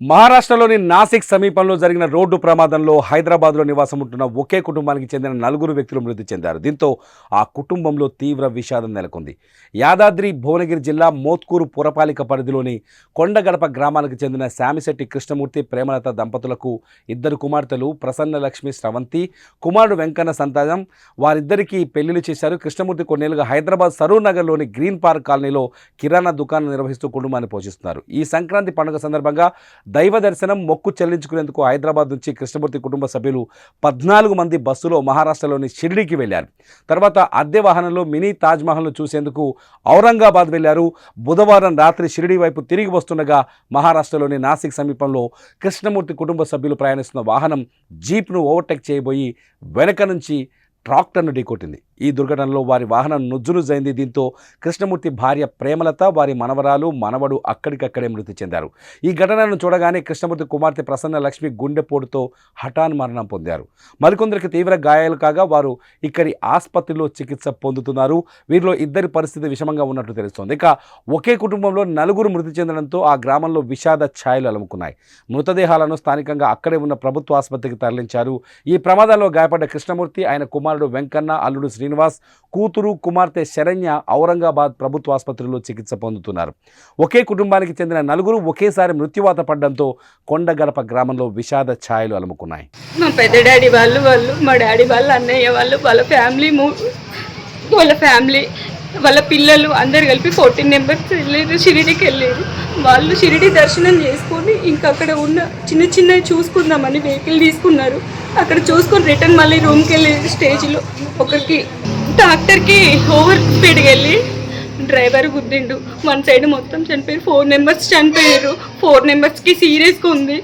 మహారాష్ట్రలోని నాసిక్ సమీపంలో జరిగిన రోడ్డు ప్రమాదంలో హైదరాబాద్లో నివాసం ఉంటున్న ఒకే కుటుంబానికి చెందిన నలుగురు వ్యక్తులు మృతి చెందారు. దీంతో ఆ కుటుంబంలో తీవ్ర విషాదం నెలకొంది. యాదాద్రి భువనగిరి జిల్లా మోత్కూరు పురపాలిక పరిధిలోని కొండగడప గ్రామానికి చెందిన శామిశెట్టి కృష్ణమూర్తి ప్రేమలత దంపతులకు ఇద్దరు కుమార్తెలు ప్రసన్న లక్ష్మి స్రవంతి కుమారుడు వెంకన్న సంతానం. వారిద్దరికీ పెళ్ళిలు చేశారు. కృష్ణమూర్తి కొన్నేళ్ళుగా హైదరాబాద్ సరూర్ నగర్లోని గ్రీన్ పార్క్ కాలనీలో కిరాణా దుకాణం నిర్వహిస్తూ కుటుంబాన్ని పోషిస్తున్నారు. ఈ సంక్రాంతి పండుగ సందర్భంగా దైవ దర్శనం మొక్కు చెల్లించుకునేందుకు హైదరాబాద్ నుంచి కృష్ణమూర్తి కుటుంబ సభ్యులు పద్నాలుగు మంది బస్సులో మహారాష్ట్రలోని షిరిడీకి వెళ్ళారు తర్వాత అద్దె వాహనంలో మినీ తాజ్మహల్ను చూసేందుకు ఔరంగాబాద్ వెళ్ళారు బుధవారం రాత్రి షిరిడీ వైపు తిరిగి వస్తుండగా మహారాష్ట్రలోని నాసిక్ సమీపంలో కృష్ణమూర్తి కుటుంబ సభ్యులు ప్రయాణిస్తున్న వాహనం జీప్ను ఓవర్టేక్ చేయబోయి వెనక నుంచి ట్రాక్టర్ను ఢీకొట్టింది. ఈ దుర్ఘటనలో వారి వాహనం నుజ్జునుజైంది. దీంతో కృష్ణమూర్తి భార్య ప్రేమలత వారి మనవరాలు మనవడు అక్కడికక్కడే మృతి చెందారు. ఈ ఘటనను చూడగానే కృష్ణమూర్తి కుమార్తె ప్రసన్న లక్ష్మి గుండెపోటుతో హఠాన్ మరణం పొందారు. మరికొందరికి తీవ్ర గాయాలు కాగా వారు ఇక్కడి ఆసుపత్రిలో చికిత్స పొందుతున్నారు. వీరిలో ఇద్దరి పరిస్థితి విషమంగా ఉన్నట్లు తెలుస్తోంది. ఇక ఒకే కుటుంబంలో నలుగురు మృతి చెందడంతో ఆ గ్రామంలో విషాద ఛాయలు అలుముకున్నాయి. మృతదేహాలను స్థానికంగా అక్కడే ఉన్న ప్రభుత్వ ఆసుపత్రికి తరలించారు. ఈ ప్రమాదంలో గాయపడ్డ కృష్ణమూర్తి ఆయన కుమారుడు వెంకన్న అల్లుడు శ్రీ శ్రీనివాస్ కూతురు కుమార్తె శరణ్య ఔరంగాబాద్ ప్రభుత్వ ఆసుపత్రిలో చికిత్స పొందుతున్నారు. ఒకే కుటుంబానికి చెందిన నలుగురు ఒకేసారి మృత్యువాత పడడంతో కొండగడప గ్రామంలో విషాద ఛాయలు అలుముకున్నాయి. మా పెద్ద డాడీ వాళ్ళు వాళ్ళు మా డాడీ వాళ్ళ అన్నయ్య వాళ్ళు వాళ్ళ ఫ్యామిలీ వాళ్ళ ఫ్యామిలీ వాళ్ళ పిల్లలు అందరు కలిపి ఫోర్టీన్ మెంబర్స్ వెళ్ళారు షిరిడికి వెళ్ళారు. వాళ్ళు షిరిడి దర్శనం చేసుకొని ఇంకా అక్కడ ఉన్న చిన్న చిన్నవి చూసుకుందామని వెహికల్ తీసుకున్నారు. అక్కడ చూసుకొని రిటర్న్ మళ్ళీ రూమ్కి వెళ్ళి స్టేజ్లో ఒకరికి డాక్టర్కి ఓవర్ స్పీడ్కి వెళ్ళి డ్రైవర్ గుద్దిండు. వన్ సైడ్ మొత్తం చనిపోయారు. ఫోర్ నెంబర్స్ చనిపోయారు. ఫోర్ నెంబర్స్కి సీరియస్గా ఉంది.